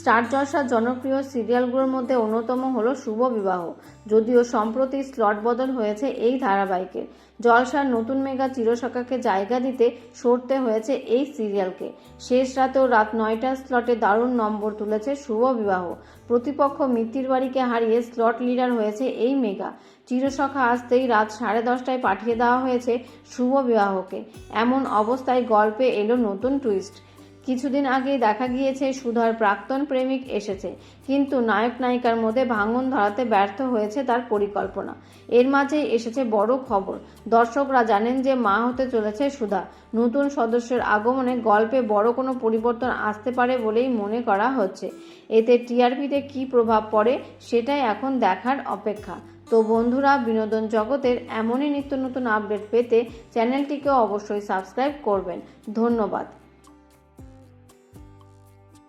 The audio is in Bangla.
স্টার জলসার জনপ্রিয় সিরিয়ালগুলোর মধ্যে অন্যতম হলো শুভ বিবাহ, যদিও সম্প্রতি স্লট বদল হয়েছে এই ধারাবাহিকের জলসার নতুন মেগা চিরসখাকে জায়গা দিতে সরতে হয়েছে এই সিরিয়ালকে। শেষ রাতেও রাত নয়টার স্লটে দারুণ নম্বর তুলেছে শুভ বিবাহ। প্রতিপক্ষ মিত্তির বাড়িকে হারিয়ে স্লট লিডার হয়েছে এই মেগা। চিরসখা আসতেই রাত সাড়ে দশটায় পাঠিয়ে দেওয়া হয়েছে শুভ বিবাহকে। এমন অবস্থায় গল্পে এলো নতুন টুইস্ট। কিছুদিন আগেই দেখা গিয়েছে সুধার প্রাক্তন প্রেমিক এসেছে। কিন্তু নায়ক নায়িকার মধ্যে ভাঙন ধরাতে ব্যর্থ হয়েছে তার পরিকল্পনা। এর মাঝেই এসেছে বড় খবর। দর্শকরা জানেন যে মা হতে চলেছে সুধা। নতুন সদস্যের আগমনে গল্পে বড় কোনো পরিবর্তন আসতে পারে বলেই মনে করা হচ্ছে। এতে টিআরপিতে কী প্রভাব পড়ে সেটাই এখন দেখার অপেক্ষা। তো বন্ধুরা, বিনোদন জগতের এমনই নিত্য নতুন আপডেট পেতে চ্যানেলটিকে অবশ্যই সাবস্ক্রাইব করবেন। ধন্যবাদ।